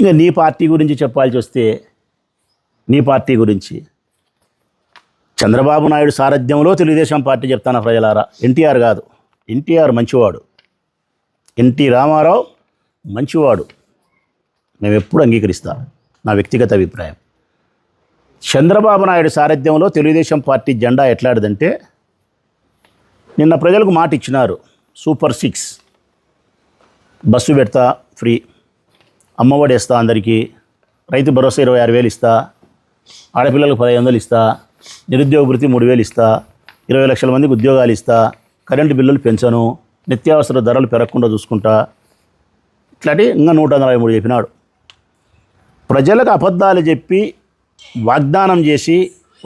ఇక నీ పార్టీ గురించి చెప్పాల్సి వస్తే నీ పార్టీ గురించి. చంద్రబాబు నాయుడు సారథ్యంలో తెలుగుదేశం పార్టీ చెప్తాను ప్రజలారా. ఎన్టీఆర్ కాదు. ఎన్టీఆర్ మంచివాడు. ఎన్టీ రామారావు మంచివాడు. మేము ఎప్పుడు అంగీకరిస్తా. నా వ్యక్తిగత అభిప్రాయం. చంద్రబాబు నాయుడు సారథ్యంలో తెలుగుదేశం పార్టీ జెండా ఎట్లాడిదంటే నిన్న ప్రజలకు మాట ఇచ్చినారు సూపర్ సిక్స్. బస్సు పెడతా ఫ్రీ. అమ్మఒడి ఇస్తా అందరికీ. రైతు భరోసా ఇరవై ఆరు వేలు ఇస్తా. ఆడపిల్లలకు పదహైదు వందలు ఇస్తా. నిరుద్యోగ వృత్తి మూడు వేలు ఇస్తా. ఇరవై లక్షల మందికి ఉద్యోగాలు ఇస్తా. కరెంటు బిల్లులు పెంచను. నిత్యావసర ధరలు పెరగకుండా చూసుకుంటా. ఇట్లాంటి ఇంకా నూట నలభై మూడు చెప్పినాడు. ప్రజలకు అబద్ధాలు చెప్పి వాగ్దానం చేసి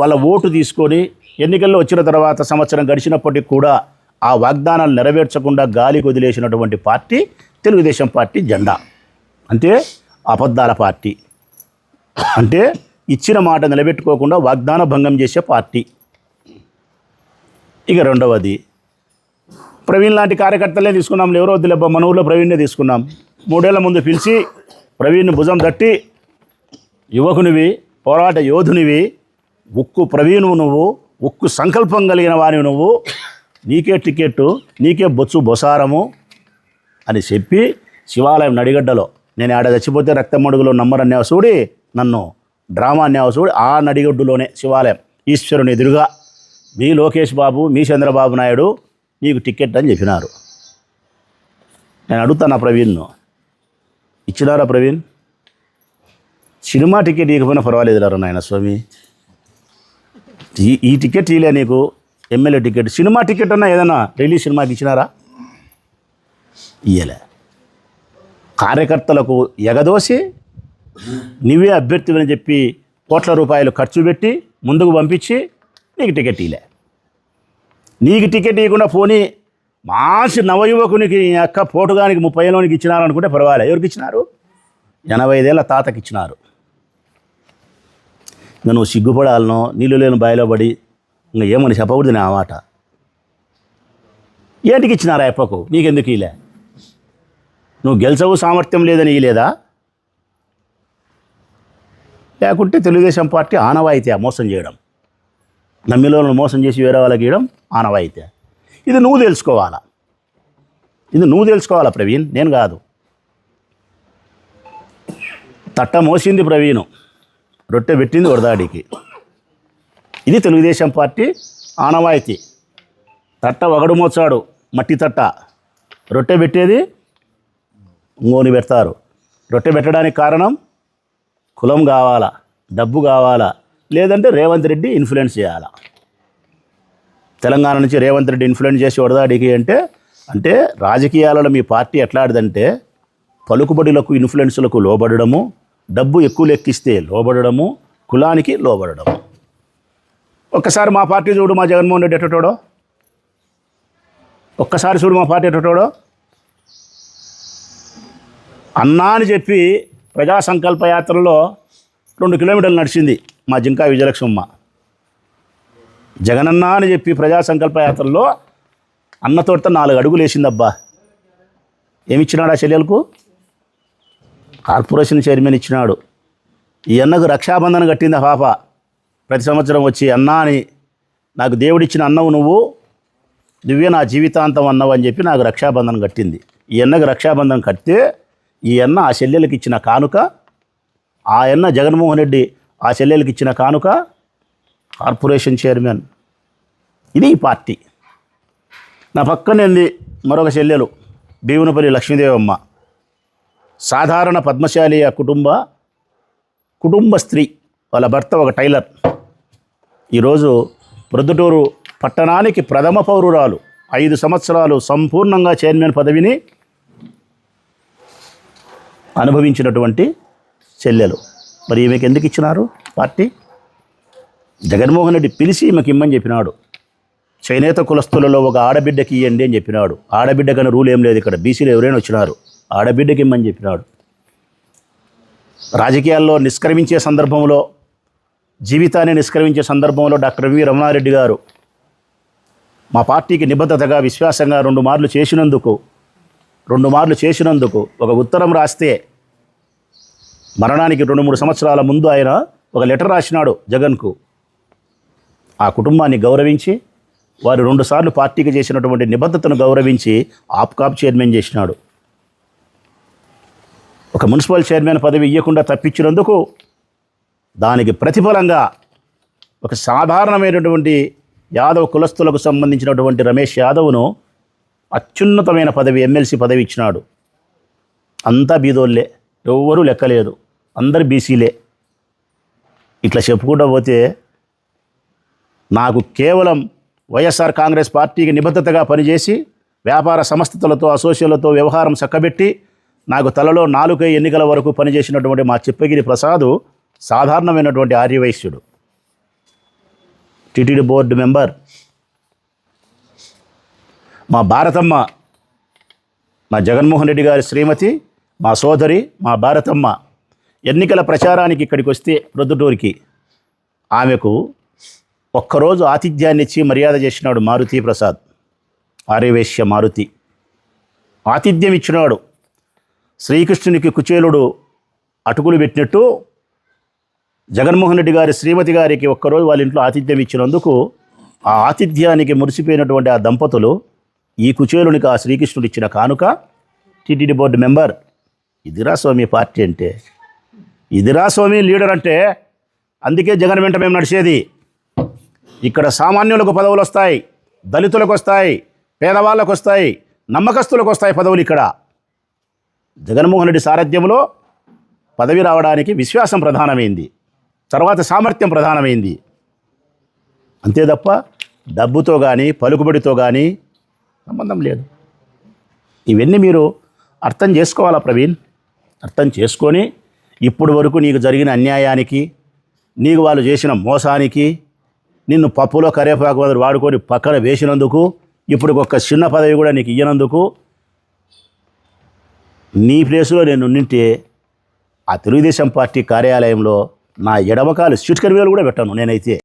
వాళ్ళ ఓటు తీసుకొని ఎన్నికల్లో వచ్చిన తర్వాత సంవత్సరం గడిచినప్పటికీ కూడా ఆ వాగ్దానాలు నెరవేర్చకుండా గాలి వదిలేసినటువంటి పార్టీ తెలుగుదేశం పార్టీ జెండా. అంటే అబద్ధాల పార్టీ. అంటే ఇచ్చిన మాట నిలబెట్టుకోకుండా వాగ్దాన భంగం చేసే పార్టీ. ఇక రెండవది ప్రవీణ్ లాంటి కార్యకర్తలే తీసుకున్నాం. ఎవరో వద్దులేబ్బా మన ఊళ్ళో ప్రవీణ్నే తీసుకున్నాం. మూడేళ్ళ ముందు పిలిచి ప్రవీణ్ భుజం తట్టి యువకునివి పోరాట యోధునివి ఉక్కు ప్రవీణువు నువ్వు ఉక్కు సంకల్పం కలిగిన వానివి నువ్వు నీకే టికెట్టు నీకే బొచ్చు బొసారము అని చెప్పి శివాలయం నడిగడ్డలో నేను ఆడ చచ్చిపోతే రక్తమడుగులో నమ్మరన్నావు చూడి నన్ను డ్రామా అన్నావు చూడి ఆ నడిగొడ్డులోనే శివాలయం. ఈశ్వరుని ఎదురుగా మీ లోకేష్ బాబు మీ చంద్రబాబు నాయుడు నీకు టికెట్ అని చెప్పినారు. నేను అడుగుతాను ఆ ప్రవీణ్ను? ఇచ్చినారా ప్రవీణ్? సినిమా టికెట్ ఇవ్వకపోయినా పర్వాలేదు లేరు నాయన స్వామి. ఈ ఈ టికెట్ ఇలే నీకు ఎమ్మెల్యే టికెట్ సినిమా టికెట్ అన్నా ఏదన్నా రిలీజ్ సినిమాకి ఇచ్చినారా? ఇయ్యలే. కార్యకర్తలకు ఎగదోసి నువ్వే అభ్యర్థివని చెప్పి కోట్ల రూపాయలు ఖర్చు పెట్టి ముందుకు పంపించి నీకు టికెట్ ఇలే నీకు టికెట్ ఇవ్వకుండా పోనీ మాసి నవయువకునికి అక్క పోటుగానికి ముప్పై ఏళ్ళకి ఇచ్చినారనుకుంటే పర్వాలేదు ఎవరికి ఇచ్చినారు? ఎనభై ఐదేళ్ళ తాతకి ఇచ్చినారు. ఇంకా నువ్వు సిగ్గుపడాలనో నీళ్ళు లేని బాయిలో పడి ఇంకా ఏమని చెప్పకూడదు నా మాట? ఏంటికి ఇచ్చినారా ఎప్పకు నీకెందుకు ఇలే నువ్వు గెలిచవు సామర్థ్యం లేదని లేదా లేకుంటే తెలుగుదేశం పార్టీ ఆనవాయితీ మోసం చేయడం? నమ్మిలోను మోసం చేసి వేరే వాళ్ళకి ఇవ్వడం ఆనవాయితీ ఇది నువ్వు తెలుసుకోవాలా? ఇది నువ్వు తెలుసుకోవాలా ప్రవీణ్? నేను కాదు. తట్ట మోసింది ప్రవీణు. రొట్టె పెట్టింది వరదాడికి. ఇది తెలుగుదేశం పార్టీ ఆనవాయితీ. తట్ట ఒకడు మోచాడు మట్టి తట్ట. రొట్టె పెట్టేది ఇంగోని పెడతారు. రొట్టె పెట్టడానికి కారణం కులం కావాలా డబ్బు కావాలా లేదంటే రేవంత్ రెడ్డి ఇన్ఫ్లుయెన్స్ చేయాలా. తెలంగాణ నుంచి రేవంత్ రెడ్డి ఇన్ఫ్లుయెన్స్ చేసి వడదాడికి అంటే అంటే రాజకీయాలలో మీ పార్టీ ఎట్లాడిదంటే పలుకుబడులకు ఇన్ఫ్లుయెన్స్లకు లోబడము డబ్బు ఎక్కువ లెక్కిస్తే లోబడము కులానికి లోబడము ఒక్కసారి మా పార్టీ చూడు మా జగన్మోహన్ రెడ్డి ఎట్టటోడో? ఒక్కసారి చూడు మా పార్టీ ఎట్టటోడో? అన్నా అని చెప్పి ప్రజా సంకల్ప యాత్రలో రెండు కిలోమీటర్లు నడిచింది మా జింకా విజయలక్ష్మమ్మ. జగనన్న అని చెప్పి ప్రజా సంకల్ప యాత్రలో అన్నతోట నాలుగు అడుగులు వేసిందబ్బా. ఏమిచ్చినాడు ఆ చెల్లెలకు? కార్పొరేషన్ చైర్మన్ ఇచ్చినాడు. ఈ అన్నకు రక్షాబంధన కట్టింది పాప. ప్రతి సంవత్సరం వచ్చి అన్నా అని నాకు దేవుడిచ్చిన అన్నవు నువ్వు నువ్వే నా జీవితాంతం అన్నవు అని చెప్పి నాకు రక్షాబంధనం కట్టింది. ఈ అన్నకు రక్షాబంధనం కడితే ఈ అన్న ఆ చెల్లెలకి ఇచ్చిన కానుక ఆ అన్న జగన్మోహన్ రెడ్డి ఆ చెల్లెలకి ఇచ్చిన కానుక కార్పొరేషన్ చైర్మన్. ఇది ఈ పార్టీ. నా పక్కనే ఉంది మరొక చెల్లెలు భీమునపల్లి లక్ష్మీదేవమ్మ. సాధారణ పద్మశాలి కుటుంబ కుటుంబ స్త్రీ వాళ్ళ భర్త ఒక టైలర్. ఈరోజు ప్రొద్దుటూరు పట్టణానికి ప్రథమ పౌరురాలు. ఐదు సంవత్సరాలు సంపూర్ణంగా చైర్మన్ పదవిని అనుభవించినటువంటి చెల్లెలు. మరి ఈమెకి ఎందుకు ఇచ్చినారు? పార్టీ? జగన్మోహన్ రెడ్డి పిలిచి ఈమెకి ఇమ్మని చెప్పినాడు. చేనేత కులస్తులలో ఒక ఆడబిడ్డకి ఇవ్వండి అని చెప్పినాడు. ఆడబిడ్డ కానీ రూల్ ఏం లేదు ఇక్కడ. బీసీలు ఎవరైనా వచ్చినారు. ఆడబిడ్డకి ఇమ్మని చెప్పినాడు. రాజకీయాల్లో నిష్క్రమించే సందర్భంలో జీవితాన్ని నిష్క్రమించే సందర్భంలో డాక్టర్ వి రమణారెడ్డి గారు మా పార్టీకి నిబద్ధతగా విశ్వాసంగా రెండు మార్లు చేసినందుకు రెండు మార్లు చేసినందుకు ఒక ఉత్తరం రాస్తే మరణానికి రెండు మూడు సంవత్సరాల ముందు ఆయన ఒక లెటర్ రాసినాడు జగన్కు. ఆ కుటుంబాన్ని గౌరవించి వారు రెండుసార్లు పార్టీకి చేసినటువంటి నిబద్ధతను గౌరవించి ఆప్కాప్ చైర్మన్ చేసినాడు. ఒక మున్సిపల్ చైర్మన్ పదవి ఇవ్వకుండా తప్పించినందుకు దానికి ప్రతిఫలంగా ఒక సాధారణమైనటువంటి యాదవ్ కులస్తులకు సంబంధించినటువంటి రమేష్ యాదవ్ను అత్యున్నతమైన పదవి ఎమ్మెల్సీ పదవి ఇచ్చినాడు. అంతా బీదోళ్ళే ఎవ్వరూ లెక్కలేదు. అందరు బీసీలే. ఇట్లా చెప్పుకుంటూ పోతే నాకు కేవలం వైఎస్ఆర్ కాంగ్రెస్ పార్టీకి నిబద్ధతగా పనిచేసి వ్యాపార సంస్థలతో అసోసియేలతో వ్యవహారం చక్కబెట్టి నాకు తలలో నాలుగై ఎన్నికల వరకు పనిచేసినటువంటి మా చిప్పగిరి ప్రసాదు సాధారణమైనటువంటి ఆర్యవైశ్యుడు. TTD board member. మా భారతమ్మ మా జగన్మోహన్ రెడ్డి గారి శ్రీమతి మా సోదరి మా భారతమ్మ ఎన్నికల ప్రచారానికి ఇక్కడికి వస్తే ప్రొద్దుటూరికి ఆమెకు ఒక్కరోజు ఆతిథ్యాన్ని ఇచ్చి మర్యాద చేసినాడు మారుతి ప్రసాద్ ఆర్యవేశ్య మారుతి. ఆతిథ్యం ఇచ్చినాడు. శ్రీకృష్ణునికి కుచేలుడు అటుకులు పెట్టినట్టు జగన్మోహన్ రెడ్డి గారి శ్రీమతి గారికి ఒక్కరోజు వాళ్ళ ఇంట్లో ఆతిథ్యం ఇచ్చినందుకు ఆ ఆతిథ్యానికి మురిసిపోయినటువంటి ఆ దంపతులు ఈ కుచేలునికి ఆ శ్రీకృష్ణుడు ఇచ్చిన కానుక టీటీడీ బోర్డు మెంబర్ ఇదిరా స్వామి పార్టీ అంటే. ఇదిరా స్వామి లీడర్ అంటే అందుకే జగన్ వెంట మేము నడిచేది. ఇక్కడ సామాన్యులకు పదవులు వస్తాయి దళితులకు వస్తాయి పేదవాళ్ళకు వస్తాయి నమ్మకస్తులకు వస్తాయి పదవులు ఇక్కడ. జగన్మోహన్ రెడ్డి సారథ్యంలో పదవి రావడానికి విశ్వాసం ప్రధానమైంది తర్వాత సామర్థ్యం ప్రధానమైంది. అంతే తప్ప డబ్బుతో కానీ పలుకుబడితో కానీ సంబంధం లేదు. ఇవన్నీ మీరు అర్థం చేసుకోవాలా ప్రవీణ్? అర్థం చేసుకొని ఇప్పుడు వరకు నీకు జరిగిన అన్యాయానికి నీకు వాళ్ళు చేసిన మోసానికి నిన్ను పప్పులో కరేపాకు వదిలి వాడుకొని పక్కన వేసినందుకు ఇప్పుడు ఒక చిన్న పదవి కూడా నీకు ఇయ్యనందుకు నీ ప్లేస్లో నేను ఉండింటే ఆ తెలుగుదేశం పార్టీ కార్యాలయంలో నా ఎడమకాలు స్వీట్ కర్మీలు కూడా పెట్టాను నేనైతే.